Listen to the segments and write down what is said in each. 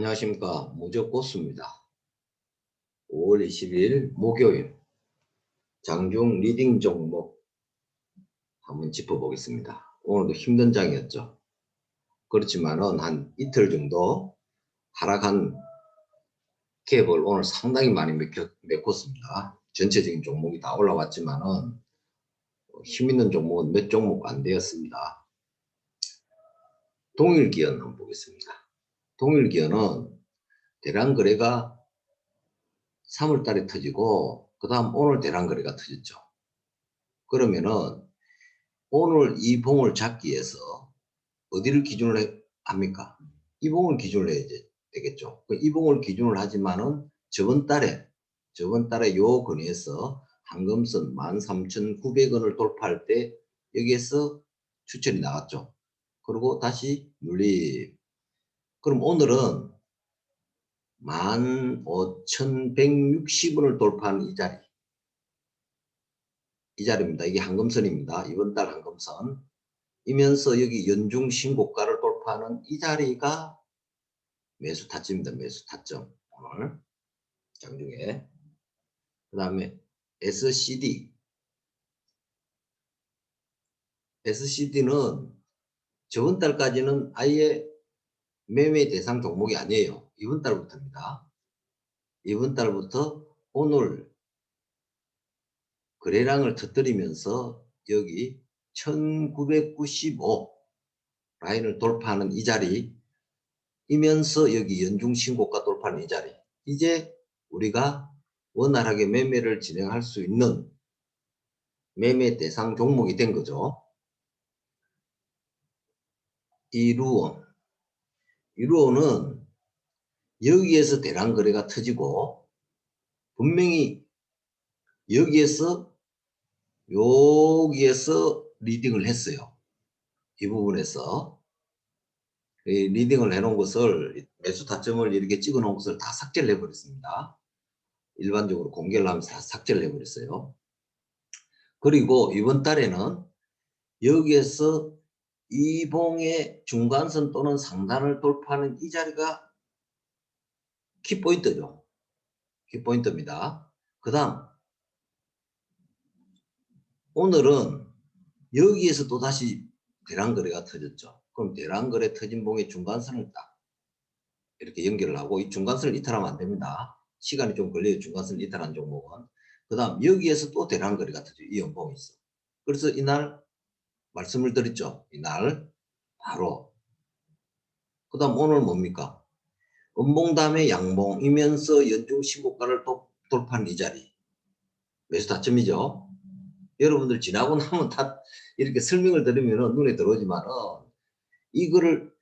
안녕하십니까 무적고수입니다. 5월 20일 목요일 장중 리딩 종목 한번 짚어보겠습니다. 오늘도 힘든 장이었죠. 그렇지만은 한 이틀 정도 하락한 갭을 오늘 상당히 많이 메꿨습니다. 전체적인 종목이 다 올라왔지만은 힘 있는 종목은 몇 종목 안 되었습니다. 동일기현 한번 보겠습니다. 동일기어는 대량 거래가 3월 달에 터지고 그 다음 오늘 대량 거래가 터졌죠. 그러면은 오늘 이 봉을 잡기 위해서 어디를 기준으로 해- 합니까? 이 봉을 기준으로 해야 되겠죠. 그이 봉을 기준으로 하지만은 저번 달에 저번 달에 요 근에서 한금선 13,900원을 돌파할 때 여기에서 추천이 나왔죠. 그리고 다시 눌림 그럼 오늘은 15,160원을 돌파한 이 자리. 이 자리입니다. 이게 한금선입니다. 이번 달 한금선. 이면서 여기 연중 신고가를 돌파하는 이 자리가 매수 타점입니다. 매수 타점. 오늘 장중에. 그 다음에 SCD. SCD는 저번 달까지는 아예 매매 대상 종목이 아니에요. 이번 달부터입니다. 이번 달부터 오늘 거래량을 터뜨리면서 여기 1995 라인을 돌파하는 이 자리 이면서 여기 연중 신고가 돌파하는 이 자리 이제 우리가 원활하게 매매를 진행할 수 있는 매매 대상 종목이 된 거죠. 이루원 유로는 여기에서 대량 거래가 터지고 분명히 여기에서 여기에서 리딩을 했어요. 이 부분에서 이 리딩을 해놓은 것을 매수 타점을 이렇게 찍어 놓은 것을 다 삭제를 해버렸습니다. 일반적으로 공개를 하면서 다 삭제를 해버렸어요. 그리고 이번 달에는 여기에서 이봉의 중간선 또는 상단을 돌파하는 이 자리가 키포인트죠. 키포인트입니다. 그 다음 오늘은 여기에서 또 다시 대량거래가 터졌죠. 그럼 대량거래 터진 봉의 중간선을 딱 이렇게 연결을 하고 이 중간선을 이탈하면 안 됩니다. 시간이 좀 걸려요. 중간선을 이탈한 종목은. 그 다음 여기에서 또 대량거래가 터져 이 연봉이 있어. 그래서 이날 말씀을 드렸죠. 이 날 바로 그 다음 오늘 뭡니까? 음봉 다음에 양봉이면서 연중 신고가를 또 돌파한 이 자리 매수 타점이죠. 여러분들 지나고 나면 다 이렇게 설명을 들으면 눈에 들어오지만은 이거를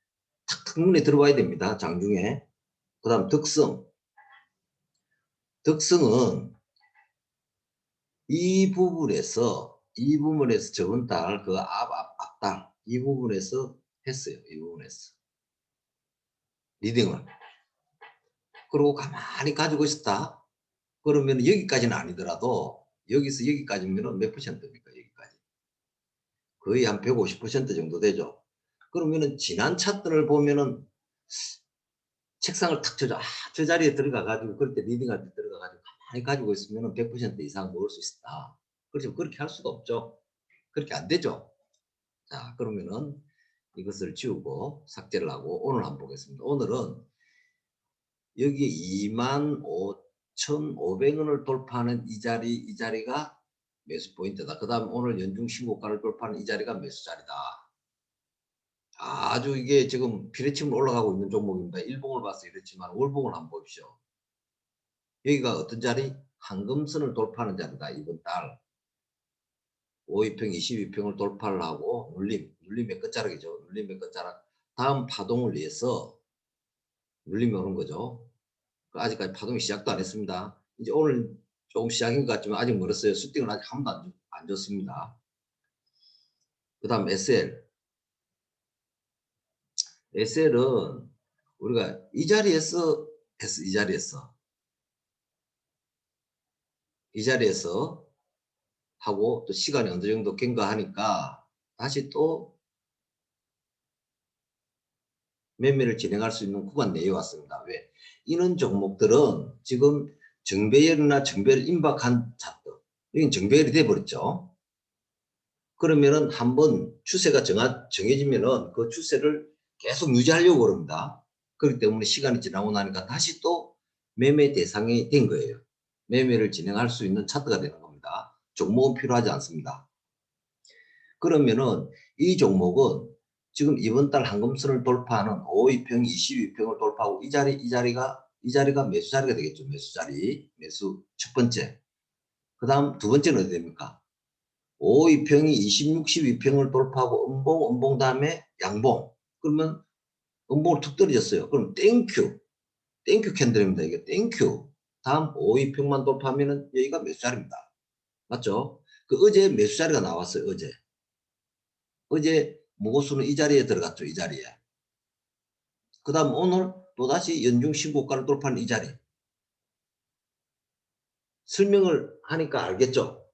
탁탁 눈에 들어와야 됩니다. 장중에 그 다음 덕성 덕성은 이 부분에서 이 부분에서 저번 달 그 앞 앞 앞달 이 부분에서 했어요. 이 부분에서 리딩을 그리고 가만히 가지고 있었다. 그러면 여기까지는 아니더라도 여기서 여기까지면 몇 퍼센트입니까? 여기까지 거의 한 150% 정도 되죠. 그러면은 지난 차트를 보면은 책상을 탁 쳐줘. 아, 저 자리에 들어가 가지고 그럴 때 리딩할 때 들어가 가지고 가만히 가지고 있으면은 100% 이상 모을 수 있다. 그렇지만 그렇게 할 수가 없죠. 그렇게 안 되죠. 자, 그러면은 이것을 지우고 삭제를 하고 오늘 한번 보겠습니다. 오늘은 여기 25,500원을 돌파하는 이 자리, 이 자리가 매수 포인트다. 그 다음 오늘 연중 신고가를 돌파하는 이 자리가 매수 자리다. 아주 이게 지금 비례침으로 올라가고 있는 종목입니다. 일봉을 봐서 이렇지만 월봉을 한번 보십시오. 여기가 어떤 자리? 한금선을 돌파하는 자리다. 이번 달. 52평, 22평을 돌파를 하고 눌림, 눌림의 끝자락이죠. 눌림의 끝자락. 다음 파동을 위해서 눌림이 오는 거죠. 그 아직까지 파동이 시작도 안 했습니다. 이제 오늘 조금 시작인 것 같지만 아직 멀었어요. 수ting은 아직 한 번도 안, 줬습니다. 그 다음 SL. SL은 우리가 이 자리에서 했어. 이 자리에서. 이 자리에서 하고 또 시간이 어느 정도 경과하니까 다시 또 매매를 진행할 수 있는 구간 내에 왔습니다. 왜? 이런 종목들은 지금 정배열이나 정배열 임박한 차트 여긴 정배열이 돼버렸죠. 그러면은 한번 추세가 정하, 정해지면은 그 추세를 계속 유지하려고 그럽니다. 그렇기 때문에 시간이 지나고 나니까 다시 또 매매 대상이 된 거예요. 매매를 진행할 수 있는 차트가 되는 겁니다. 종목은 필요하지 않습니다. 그러면은 이 종목은 지금 이번 달 한금선을 돌파하는 5위평, 22평을 돌파하고 이 자리, 이 자리가, 이 자리가 매수 자리가 되겠죠. 매수 자리. 매수 첫 번째. 그 다음 두 번째는 어디 됩니까? 5위평이 20, 62평을 돌파하고 음봉, 음봉 다음에 양봉. 그러면 음봉을 툭 떨어졌어요. 그럼 땡큐. 땡큐 캔들입니다. 이게 땡큐. 다음 5위평만 돌파하면 은 여기가 매수 자리입니다. 맞죠? 그 어제 매수 자리가 나왔어요. 어제. 어제 무고수는 이 자리에 들어갔죠. 이 자리에. 그 다음 오늘 또다시 연중 신고가를 돌파하는 이 자리. 설명을 하니까 알겠죠.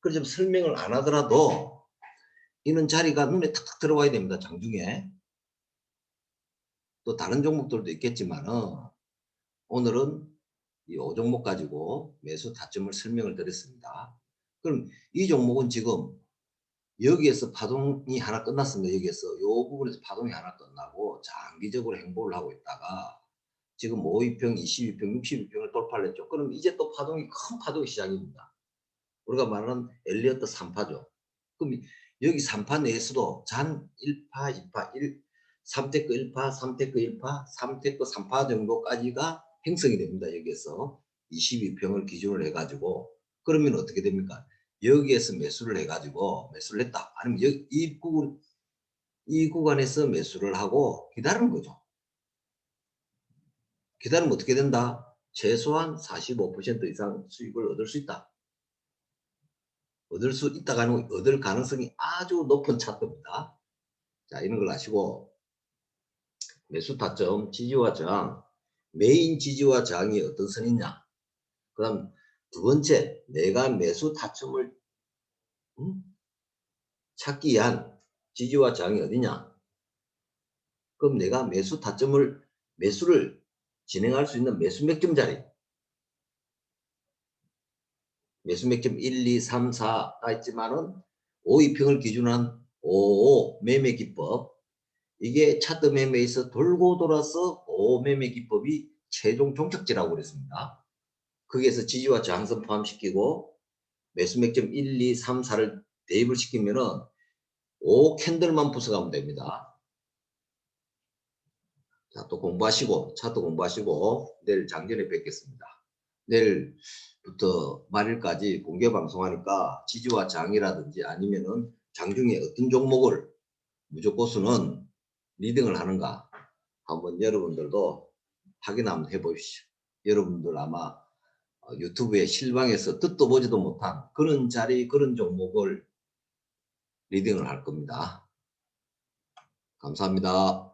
그렇지만 설명을 안 하더라도 이는 자리가 눈에 탁탁 들어와야 됩니다. 장중에. 또 다른 종목들도 있겠지만은 오늘은 이 5종목 가지고 매수 타점을 설명을 드렸습니다. 그럼 이 종목은 지금 여기에서 파동이 하나 끝났습니다. 여기에서 이 부분에서 파동이 하나 끝나고 장기적으로 행보를 하고 있다가 지금 5위평, 22평, 62평을 돌파를 했죠. 그럼 이제 또 파동이 큰 파동이 시작입니다. 우리가 말하는 엘리어트 3파죠. 그럼 여기 3파 내에서도 잔 1파, 2파, 1, 3테크 1파, 3테크 1파, 3테크 3파 정도까지가 형성이 됩니다. 여기에서 22평을 기준으로 해가지고 그러면 어떻게 됩니까? 여기에서 매수를 해가지고 매수를 했다. 아니면 여기 이 구간 이 구간에서 매수를 하고 기다리는 거죠. 기다리면 어떻게 된다? 최소한 45% 이상 수익을 얻을 수 있다. 얻을 수 있다가 아니고 얻을 가능성이 아주 높은 차트입니다. 자, 이런 걸 아시고 매수 타점, 지지와 저항, 메인 지지와 저항이 어떤 선이냐. 그 다음 두 번째, 내가 매수 타점을 음? 찾기 위한 지지와 저항이 어디냐? 그럼 내가 매수 타점을 매수를 진행할 수 있는 매수 맥점 자리 매수 맥점 1, 2, 3, 4가 있지만은 5위평을 기준으로 한 5, 매매 기법 이게 차트 매매에서 돌고 돌아서 5 매매 기법이 최종 종착지라고 그랬습니다. 거기에서 지지와 저항선 포함시키고 매수 맥점 1, 2, 3, 4를 대입을 시키면은 5 캔들만 부숴가면 됩니다. 자, 또 공부하시고, 차트 공부하시고, 내일 장전에 뵙겠습니다. 내일부터 말일까지 공개 방송하니까 지지와 장이라든지 아니면은 장중에 어떤 종목을 무조건수는 리딩을 하는가 한번 여러분들도 확인 한번 해보십시오. 여러분들 아마 어, 유튜브에 실방에서 듣도 보지도 못한 그런 자리, 그런 종목을 리딩을 할 겁니다. 감사합니다.